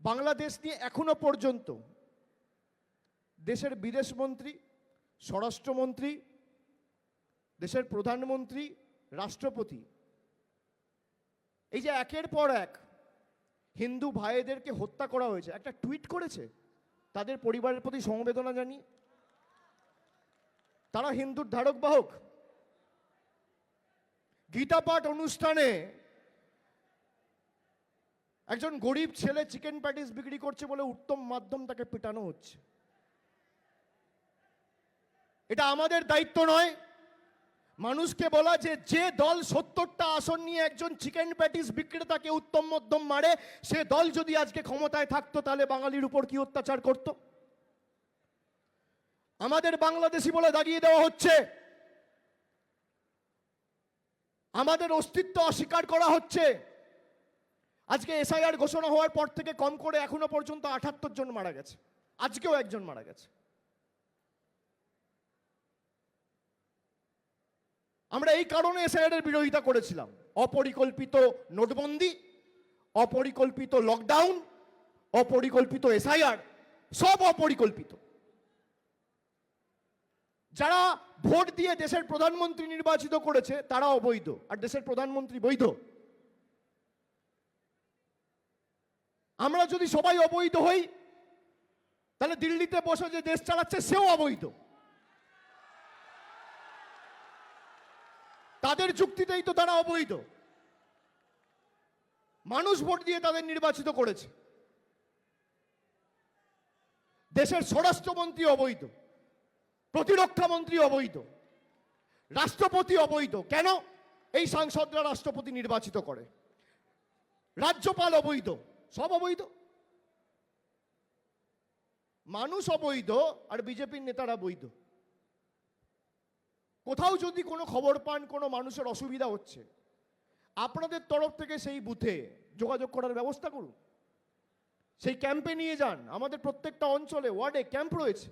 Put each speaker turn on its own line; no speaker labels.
বাংলাদেশ নিয়ে এখনও পর্যন্ত দেশের বিদেশমন্ত্রী স্বরাষ্ট্রমন্ত্রী, দেশের প্রধানমন্ত্রী, রাষ্ট্রপতি, এই যে একের পর এক হিন্দু ভাইদেরকে হত্যা করা হয়েছে, একটা টুইট করেছে তাদের পরিবারের প্রতি সমবেদনা জানিয়ে। তারা হিন্দুর ধারক বাহক। গীতা পাঠ অনুষ্ঠানে একজন গরিব ছেলে চিকেন প্যাটিস বিক্রি করছে বলে উত্তম মাধ্যম তাকে পেটানো হচ্ছে। এটা আমাদের দায়িত্ব নয়। মানুষকে বলা যে যে দল সত্তরটা আসন নিয়ে একজন চিকেন প্যাটিস বিক্রেতাকে উত্তম মধ্যম মারে, সে দল যদি আজকে ক্ষমতায় থাকতো তাহলে বাঙালির উপর কি অত্যাচার করত? আমাদের বাংলাদেশি বলে দাগিয়ে দেওয়া হচ্ছে, আমাদের অস্তিত্ব অস্বীকার করা হচ্ছে আজকে এসআইআর ঘোষণা হওয়ার পর থেকে কম করে এখনও পর্যন্ত আঠাত্তর জন মারা গেছে। আজকেও একজন মারা গেছে। আমরা এই কারণে এসআইআর এর বিরোধিতা করেছিলাম। অপরিকল্পিত নোটবন্দি, অপরিকল্পিত লকডাউন অপরিকল্পিত এসআইআর, সব অপরিকল্পিত। যারা ভোট দিয়ে দেশের প্রধানমন্ত্রী নির্বাচিত করেছে, তারা অবৈধ। আর দেশের প্রধানমন্ত্রী বৈধ। আমরা যদি সবাই অবৈধ হই, তাহলে দিল্লিতে বসে যে দেশ চালাচ্ছে, সেও অবৈধ। তাদের যুক্তিতেই তো তারা অবৈধ। মানুষ ভোট দিয়ে তাদের নির্বাচিত করেছে। দেশের স্বরাষ্ট্রমন্ত্রী অবৈধ, প্রতিরক্ষা মন্ত্রী অবৈধ, রাষ্ট্রপতি অবৈধ। কেন? এই সাংসদরা রাষ্ট্রপতি নির্বাচিত করে। রাজ্যপাল অবৈধ। সব অবৈধ। মানুষ অবৈধ আর বিজেপির নেতারা বৈধ। কোথাও যদি কোনো খবর পান, কোনো মানুষের অসুবিধা হচ্ছে, আপনাদের তরফ থেকে সেই বুথে যোগাযোগ করার ব্যবস্থা করুন। সেই ক্যাম্পে নিয়ে যান। আমাদের প্রত্যেকটা অঞ্চলে ওয়ার্ডে ক্যাম্প রয়েছে।